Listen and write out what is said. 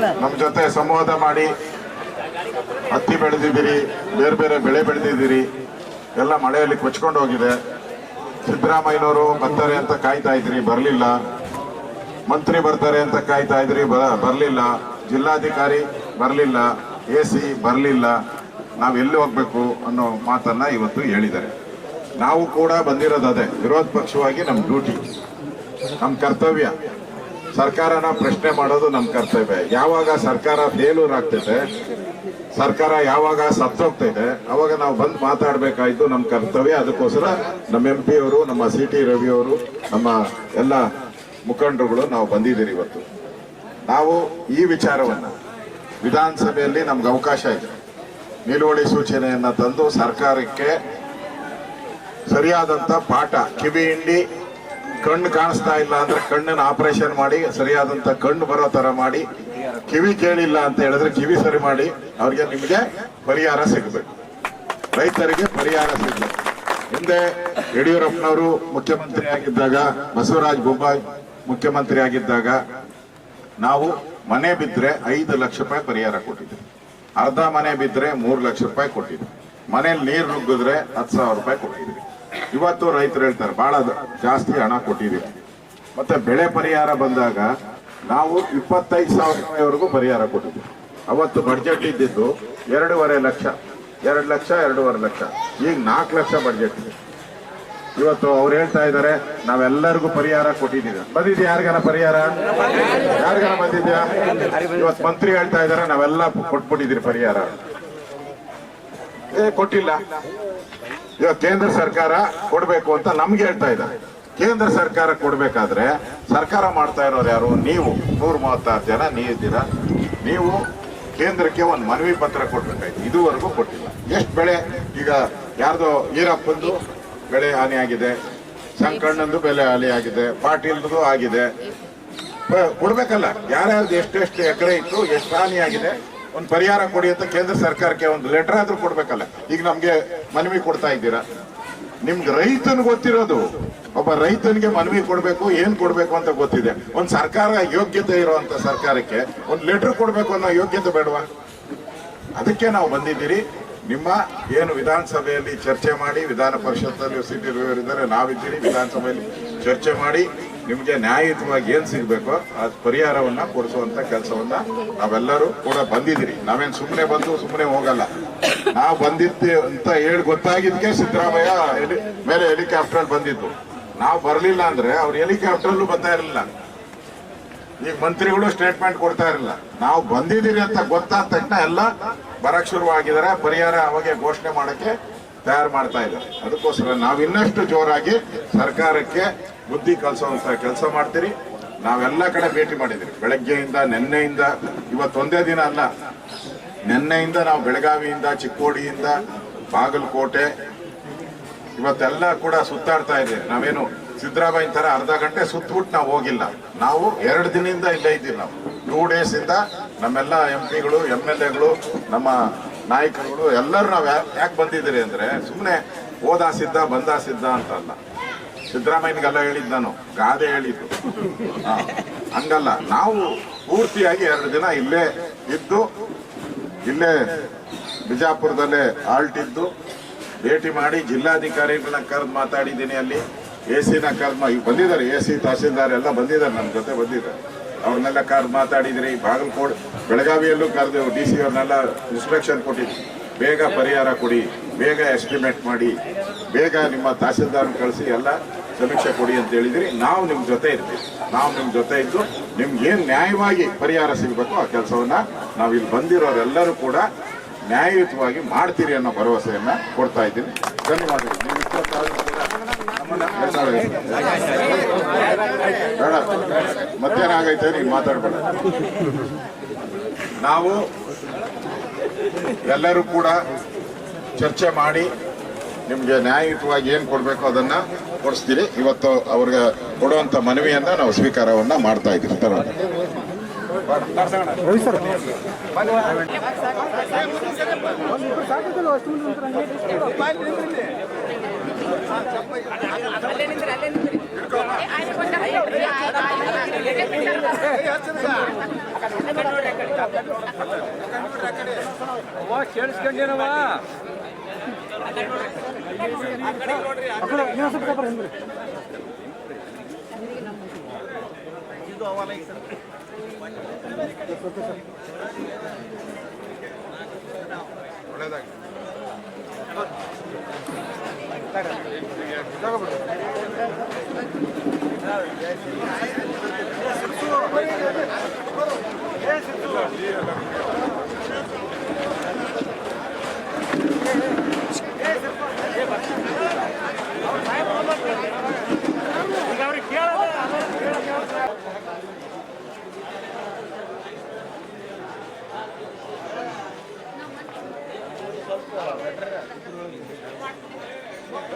ನಮ್ಮ ಜೊತೆ ಸಂವಾದ ಮಾಡಿ, ಹತ್ತಿ ಬೆಳೆದಿದ್ದೀರಿ, ಬೇರೆ ಬೇರೆ ಬೆಳೆ ಬೆಳೆದಿದ್ದೀರಿ, ಎಲ್ಲ ಮಳೆಯಲ್ಲಿ ಕೊಚ್ಕೊಂಡು ಹೋಗಿದೆ. ಸಿದ್ದರಾಮಯ್ಯನವರು ಬರ್ತಾರೆ ಅಂತ ಕಾಯ್ತಾ ಇದ್ರಿ, ಬರಲಿಲ್ಲ. ಮಂತ್ರಿ ಬರ್ತಾರೆ ಅಂತ ಕಾಯ್ತಾ ಇದ್ರಿ ಬರಲಿಲ್ಲ. ಜಿಲ್ಲಾಧಿಕಾರಿ ಬರಲಿಲ್ಲ, ಎ ಸಿ ಬರಲಿಲ್ಲ. ನಾವು ಎಲ್ಲಿ ಹೋಗ್ಬೇಕು ಅನ್ನೋ ಮಾತನ್ನ ಇವತ್ತು ಹೇಳಿದ್ದಾರೆ. ನಾವು ಕೂಡ ಬಂದಿರೋದು ಅದೇ, ವಿರೋಧ ಪಕ್ಷವಾಗಿ ನಮ್ಮ ಡ್ಯೂಟಿ. ನಮ್ಮ ಕರ್ತವ್ಯ. ಸರ್ಕಾರನ ಪ್ರಶ್ನೆ ಮಾಡೋದು ನಮ್ಮ ಕರ್ತವ್ಯ. ಯಾವಾಗ ಸರ್ಕಾರ ಫೇಲೂರ್ ಆಗ್ತೈತೆ, ಸರ್ಕಾರ ಯಾವಾಗ ಸತ್ತೋಗ್ತೈತೆ, ಅವಾಗ ನಾವು ಬಂದು ಮಾತಾಡಬೇಕಾಯ್ತು ನಮ್ಮ ಕರ್ತವ್ಯ. ಅದಕ್ಕೋಸ್ಕರ ನಮ್ಮ ಎಂ ಪಿ ಅವರು, ನಮ್ಮ ಸಿ ಟಿ ರವಿ ಅವರು, ನಮ್ಮ ಎಲ್ಲ ಮುಖಂಡರುಗಳು ನಾವು ಬಂದಿದ್ದೀರಿ ಇವತ್ತು. ನಾವು ಈ ವಿಚಾರವನ್ನ ವಿಧಾನಸಭೆಯಲ್ಲಿ ನಮ್ಗೆ ಅವಕಾಶ ಇದೆ. ನಿಲುವಳಿ ಸೂಚನೆಯನ್ನ ತಂದು ಸರ್ಕಾರಕ್ಕೆ ಸರಿಯಾದಂತ ಪಾಠ ಕಿವಿ ಹಿಂಡಿ ಕಣ್ಣು ಕಾಣಿಸ್ತಾ ಇಲ್ಲ ಅಂದ್ರೆ ಕಣ್ಣನ್ನ ಆಪರೇಷನ್ ಮಾಡಿ, ಸರಿಯಾದಂತ ಕಣ್ಣು ಬರೋ ತರ ಮಾಡಿ, ಕಿವಿ ಕೇಳಿಲ್ಲ ಅಂತ ಹೇಳಿದ್ರೆ ಕಿವಿ ಸರಿ ಮಾಡಿ, ಅವ್ರಿಗೆ ನಿಮಗೆ ಪರಿಹಾರ ಸಿಗಬೇಕು. ರೈತರಿಗೆ ಪರಿಹಾರ ಸಿಗಬೇಕು. ಹಿಂದೆ ಯಡಿಯೂರಪ್ಪನವರು ಮುಖ್ಯಮಂತ್ರಿ ಆಗಿದ್ದಾಗ ಬಸವರಾಜ ಬೊಮ್ಮಾಯಿ ಮುಖ್ಯಮಂತ್ರಿ ಆಗಿದ್ದಾಗ ನಾವು ಮನೆ ಬಿದ್ದರೆ ಐದು ಲಕ್ಷ ರೂಪಾಯಿ ಪರಿಹಾರ ಕೊಟ್ಟಿದ್ವಿ. ಅರ್ಧ ಮನೆ ಬಿದ್ದರೆ ಮೂರು ಲಕ್ಷ ರೂಪಾಯಿ ಕೊಟ್ಟಿದ್ವಿ. ಮನೇಲಿ ನೀರು ನುಗ್ಗಿದ್ರೆ ಹತ್ತು ಸಾವಿರ ರೂಪಾಯಿ ಕೊಟ್ಟಿದ್ವಿ. ಇವತ್ತು ರೈತರು ಹೇಳ್ತಾರೆ ಬಹಳ ಜಾಸ್ತಿ ಹಣ ಕೊಟ್ಟಿದ್ದೀವಿ ಮತ್ತೆ ಬೆಳೆ ಪರಿಹಾರ ಬಂದಾಗ ನಾವು ಇಪ್ಪತ್ತೈದು ಸಾವಿರ ರೂಪಾಯಿವರೆಗೂ ಪರಿಹಾರ ಕೊಟ್ಟಿದ್ವಿ ಅವತ್ತು ಬಡ್ಜೆಟ್ ಇದ್ದಿದ್ದು ಎರಡೂವರೆ ಲಕ್ಷ, ಎರಡು ಲಕ್ಷ, ಎರಡೂವರೆ ಲಕ್ಷ. ಈಗ ನಾಲ್ಕು ಲಕ್ಷ ಬಡ್ಜೆಟ್ ಇದೆ. ಇವತ್ತು ಅವ್ರು ಹೇಳ್ತಾ ಇದ್ದಾರೆ, ನಾವೆಲ್ಲರಿಗೂ ಪರಿಹಾರ ಕೊಟ್ಟಿದ್ದೀವಿ. ಬಂದಿದ್ಯಾ ಯಾರಿಗಾನ ಪರಿಹಾರ? ಯಾರಿಗಾನ ಬಂದಿದ್ಯಾ? ಇವತ್ತು ಮಂತ್ರಿ ಹೇಳ್ತಾ ಇದ್ದಾರೆ, ನಾವೆಲ್ಲ ಕೊಟ್ಬಿಟ್ಟಿದ್ದೀರಿ ಪರಿಹಾರ. ಕೊಟ್ಟಿಲ್ಲ. ಇವಾಗ ಕೇಂದ್ರ ಸರ್ಕಾರ ಕೊಡಬೇಕು ಅಂತ ನಮ್ಗೆ ಹೇಳ್ತಾ ಇದ್ದಾರೆ. ಕೇಂದ್ರ ಸರ್ಕಾರ ಕೊಡಬೇಕಾದ್ರೆ ಸರ್ಕಾರ ಮಾಡ್ತಾ ಇರೋರು ಯಾರು? ನೀವು. ನೂರ ಮೂವತ್ತಾರು ಜನ ನೀವಿದ್ದೀರಾ ನೀವು ಕೇಂದ್ರಕ್ಕೆ ಒಂದು ಮನವಿ ಪತ್ರ ಕೊಡ್ಬೇಕಾಯ್ತು. ಇದುವರೆಗೂ ಕೊಟ್ಟಿಲ್ಲ. ಎಷ್ಟು ಬೆಳೆ? ಈಗ ಯಾರ್ದೋ ಈರಪ್ಪಂದು ಬೆಳೆ ಹಾನಿ ಆಗಿದೆ ಸಂಕಣ್ಣಂದು ಬೆಲೆ ಹಾನಿ ಆಗಿದೆ. ಪಾಟೀಲ್ದು ಆಗಿದೆ ಕೊಡ್ಬೇಕಲ್ಲ. ಯಾರ್ಯಾರ್ದು ಎಷ್ಟೆಷ್ಟು ಎಕರೆ ಇತ್ತು, ಎಷ್ಟು ಹಾನಿ ಆಗಿದೆ ಒಂದು ಪರಿಹಾರ ಕೊಡಿ ಅಂತ ಕೇಂದ್ರ ಸರ್ಕಾರಕ್ಕೆ ಒಂದು ಲೆಟರ್ ಆದ್ರೂ ಕೊಡ್ಬೇಕಲ್ಲ. ಈಗ ನಮ್ಗೆ ಮನವಿ ಕೊಡ್ತಾ ಇದ್ದೀರಾ? ನಿಮ್ಗೆ ರೈತನ್ ಗೊತ್ತಿರೋದು. ಒಬ್ಬ ರೈತನಿಗೆ ಮನವಿ ಕೊಡ್ಬೇಕು, ಏನ್ ಕೊಡ್ಬೇಕು ಅಂತ ಗೊತ್ತಿದೆ. ಒಂದು ಸರ್ಕಾರ ಯೋಗ್ಯತೆ ಇರುವಂತ ಸರ್ಕಾರಕ್ಕೆ ಒಂದು ಲೆಟರ್ ಕೊಡಬೇಕು ಅನ್ನೋ ಯೋಗ್ಯತೆ ಬೇಡವಾ? ಅದಕ್ಕೆ ನಾವು ಬಂದಿದ್ದೀರಿ. ನಿಮ್ಮ ಏನು ವಿಧಾನಸಭೆಯಲ್ಲಿ ಚರ್ಚೆ ಮಾಡಿ, ವಿಧಾನ ಪರಿಷತ್ತಲ್ಲಿ ಸಿಟಿ ಇದ್ದಾರೆ ನಾವಿದ್ದೀರಿ, ವಿಧಾನಸಭೆಯಲ್ಲಿ ಚರ್ಚೆ ಮಾಡಿ ನಿಮಗೆ ನ್ಯಾಯಯುತವಾಗಿ ಏನ್ ಸಿಗ್ಬೇಕೋ ಆ ಪರಿಹಾರವನ್ನ ಕೊಡಿಸುವಂತ ಕೆಲಸವನ್ನ ನಾವೆಲ್ಲರೂ ಕೂಡ ಬಂದಿದ್ದೀರಿ. ನಾವೇನ್ ಸುಮ್ಮನೆ ಬಂದು ಸುಮ್ಮನೆ ಹೋಗಲ್ಲ. ನಾವು ಬಂದಿದ್ದೆ ಅಂತ ಹೇಳಿ ಗೊತ್ತಾಗಿದ್ದಕ್ಕೆ ಸಿದ್ದರಾಮಯ್ಯ ಹೆಲಿ- ಮೇಲೆ ಹೆಲಿಕಾಪ್ಟರ್ ಬಂದಿದ್ದು. ನಾವು ಬರಲಿಲ್ಲ ಅಂದ್ರೆ ಅವ್ರು ಹೆಲಿಕಾಪ್ಟರ್ಲು ಬರ್ತಾ ಇರಲಿಲ್ಲ. ಈಗ ಮಂತ್ರಿಗಳು ಸ್ಟೇಟ್ಮೆಂಟ್ ಕೊಡ್ತಾ ಇರಲಿಲ್ಲ. ನಾವು ಬಂದಿದ್ದೀರಿ ಅಂತ ಗೊತ್ತಾದ ತಕ್ಷಣ ಎಲ್ಲ ಬರಕ್ ಶುರುವಾಗಿದ್ದಾರೆ. ಪರಿಹಾರ ಅವಾಗೆ ಘೋಷಣೆ ಮಾಡಕ್ಕೆ ತಯಾರು ಮಾಡ್ತಾ ಇದ್ದಾರೆ. ಅದಕ್ಕೋಸ್ಕರ ನಾವು ಇನ್ನಷ್ಟು ಜೋರಾಗಿ ಸರ್ಕಾರಕ್ಕೆ ಬುದ್ಧಿ ಕಲಿಸುವಂತಹ ಕೆಲಸ ಮಾಡ್ತೀರಿ. ನಾವೆಲ್ಲ ಕಡೆ ಭೇಟಿ ಮಾಡಿದಿರಿ ಬೆಳಗ್ಗೆಯಿಂದ, ನಿನ್ನೆಯಿಂದ, ಇವತ್ತೊಂದೇ ದಿನ ಅಲ್ಲ. ನಿನ್ನೆಯಿಂದ ನಾವು ಬೆಳಗಾವಿಯಿಂದ, ಚಿಕ್ಕೋಡಿಯಿಂದ, ಬಾಗಲಕೋಟೆ, ಇವತ್ತೆಲ್ಲ ಕೂಡ ಸುತ್ತಾಡ್ತಾ ಇದ್ದೀವಿ. ನಾವೇನು ಸಿದ್ದರಾಮಯ್ಯ ತರ ಅರ್ಧ ಗಂಟೆ ಸುತ್ತಬಿಟ್ಟು ನಾವು ಹೋಗಿಲ್ಲ. ನಾವು ಎರಡು ದಿನದಿಂದ ಇಲ್ಲೇ ಇದ್ದೀವಿ ನಾವು. ಟೂ ಡೇಸ್ ಇಂದ ನಮ್ಮೆಲ್ಲ ಎಂ ಪಿಗಳು ಎಂ ಎಲ್ ಎಗಳು ನಮ್ಮ ನಾಯಕರುಗಳು ಎಲ್ಲರೂ ನಾವು ಯಾಕೆ ಬಂದಿದ್ದೀರಿ ಅಂದ್ರೆ ಸುಮ್ಮನೆ ಓದಾ ಸಿದ್ಧ, ಬಂದ ಸಿದ್ಧ ಅಂತ ಅಲ್ಲ ಸಿದ್ದರಾಮಯ್ಯನಿಗೆಲ್ಲ ಹೇಳಿದ್ ನಾನು, ಗಾದೆ ಹೇಳಿದ್ದು. ಹಂಗಲ್ಲ. ನಾವು ಪೂರ್ತಿಯಾಗಿ ಎರಡು ದಿನ ಇಲ್ಲೇ ಇದ್ದು, ಇಲ್ಲೇ ಬಿಜಾಪುರದಲ್ಲೇ ಆಲ್ಟ್ ಇದ್ದು ಭೇಟಿ ಮಾಡಿ ಜಿಲ್ಲಾಧಿಕಾರಿಗಳನ್ನ ಕರೆದು ಮಾತಾಡಿದ್ದೀನಿ ಅಲ್ಲಿ. ಎ ಸಿನ ಕರ್ಮ ಈಗ ಬಂದಿದ್ದಾರೆ ಎ ಸಿ ತಹಸೀಲ್ದಾರ್ ಎಲ್ಲ ಬಂದಿದ್ದಾರೆ ನಮ್ಮ ಜೊತೆ ಬಂದಿದ್ದಾರೆ. ಅವ್ರನ್ನೆಲ್ಲ ಕರೆದು ಮಾತಾಡಿದ್ರಿ. ಬಾಗಲಕೋಟೆ ಬೆಳಗಾವಿಯಲ್ಲೂ ಕರೆದು ಡಿ ಸಿ ಅವ್ರನ್ನೆಲ್ಲ ಇನ್ಸ್ಟ್ರಕ್ಷನ್ ಕೊಟ್ಟಿದ್ವಿ. ಬೇಗ ಪರಿಹಾರ ಕೊಡಿ, ಬೇಗ ಎಸ್ಟಿಮೇಟ್ ಮಾಡಿ, ಬೇಗ ನಿಮ್ಮ ತಹಸೀಲ್ದಾರ್ ಕಳಿಸಿ ಎಲ್ಲ ಸಮೀಕ್ಷೆ ಕೊಡಿ ಅಂತ ಹೇಳಿದಿರಿ. ನಾವು ನಿಮ್ಮ ಜೊತೆ ಇರ್ತೀವಿ. ನಾವು ನಿಮ್ಮ ಜೊತೆ ಇದ್ದು ನಿಮ್ಗೆ ಏನು ನ್ಯಾಯವಾಗಿ ಪರಿಹಾರ ಸಿಗಬೇಕು ಆ ಕೆಲಸವನ್ನ ನಾವು ಇಲ್ಲಿ ಬಂದಿರೋರೆಲ್ಲರೂ ಕೂಡ ನ್ಯಾಯಯುತವಾಗಿ ಮಾಡ್ತೀರಿ ಅನ್ನೋ ಭರವಸೆಯನ್ನ ಕೊಡ್ತಾ ಇದ್ದೀನಿ. ಧನ್ಯವಾದಗಳು. ನೀವು. ಬೇಡ ಮತ್ತೇನಾಗೈತೆ ನೀವು ಮಾತಾಡ್ಬೇಡ ನಾವು ಎಲ್ಲರೂ ಕೂಡ ಚರ್ಚೆ ಮಾಡಿ ನಿಮ್ಗೆ ನ್ಯಾಯಯುತವಾಗಿ ಏನು ಕೊಡಬೇಕು ಅದನ್ನ ಕೊಡಿಸ್ತೀರಿ. ಇವತ್ತು ಅವ್ರಿಗೆ ಕೊಡುವಂತ ಮನವಿಯನ್ನು ನಾವು ಸ್ವೀಕಾರವನ್ನ ಮಾಡ್ತಾ ಇದ್ದೀವಿ. ತರ ಕೇಳಿಸ್ಕೊಂಡೇನವ ಒಳ್ಳೇದಾಗಿ